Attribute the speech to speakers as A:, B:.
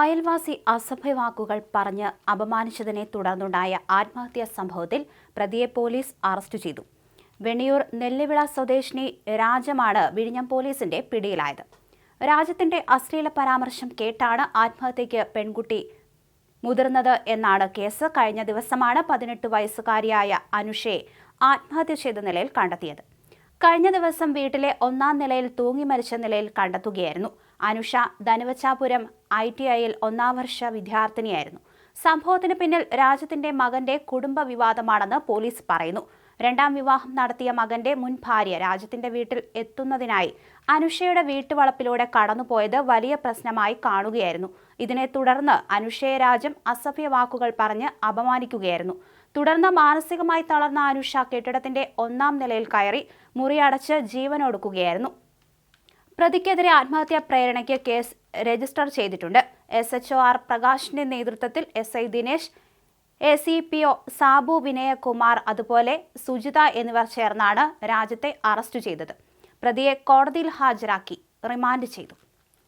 A: അയൽവാസി അസഭ്യവാക്കുകൾ പറഞ്ഞ് അപമാനിച്ചതിനെ തുടർന്നുണ്ടായ ആത്മഹത്യാ സംഭവത്തിൽ പ്രതിയെ പോലീസ് അറസ്റ്റ് ചെയ്തു. വെണ്ണിയൂർ നെല്ലിവിള സ്വദേശിനി രാജമാണ് വിഴിഞ്ഞം പോലീസിന്റെ പിടിയിലായത്. രാജ്യത്തിന്റെ അശ്ലീല പരാമർശം കേട്ടാണ് ആത്മഹത്യയ്ക്ക് പെൺകുട്ടി മുതിർന്നത് എന്നാണ് കേസ്. കഴിഞ്ഞ ദിവസമാണ് പതിനെട്ട് വയസ്സുകാരിയായ അനുഷയെ ആത്മഹത്യ ചെയ്ത നിലയിൽ കണ്ടെത്തിയത്. കഴിഞ്ഞ ദിവസം വീട്ടിലെ ഒന്നാം നിലയിൽ തൂങ്ങി മരിച്ച നിലയിൽ കണ്ടെത്തുകയായിരുന്നു. അനുഷ ധനുവച്ചാപുരം ഐ ടി ഐയിൽ ഒന്നാം വർഷ വിദ്യാർത്ഥിനിയായിരുന്നു. സംഭവത്തിന് പിന്നിൽ രാജ്യത്തിന്റെ മകന്റെ കുടുംബ വിവാദമാണെന്ന് പോലീസ് പറയുന്നു. രണ്ടാം വിവാഹം നടത്തിയ മകന്റെ മുൻ ഭാര്യ രാജ്യത്തിന്റെ വീട്ടിൽ എത്തുന്നതിനായി അനുഷയുടെ വീട്ടുവളപ്പിലൂടെ കടന്നുപോയത് വലിയ പ്രശ്നമായി കാണുകയായിരുന്നു. ഇതിനെ തുടർന്ന് അനുഷയെ രാജ്യം അസഭ്യ വാക്കുകൾ പറഞ്ഞ് അപമാനിക്കുകയായിരുന്നു. തുടർന്ന് മാനസികമായി തളർന്ന അനുഷ കെട്ടിടത്തിന്റെ ഒന്നാം നിലയിൽ കയറി മുറിയടച്ച് ജീവനൊടുക്കുകയായിരുന്നു. പ്രതിക്കെതിരെ ആത്മഹത്യാ പ്രേരണയ്ക്ക് കേസ് രജിസ്റ്റർ ചെയ്തിട്ടുണ്ട്. എസ് എച്ച് ആർ പ്രകാശിന്റെ നേതൃത്വത്തിൽ S I Dinesh A C P O Sabu Vinayakumar അതുപോലെ സുജിത എന്നിവർ ചേർന്നാണ് രാജ്യത്തെ അറസ്റ്റ് ചെയ്തത്. പ്രതിയെ കോടതിയിൽ ഹാജരാക്കി റിമാൻഡ് ചെയ്തു.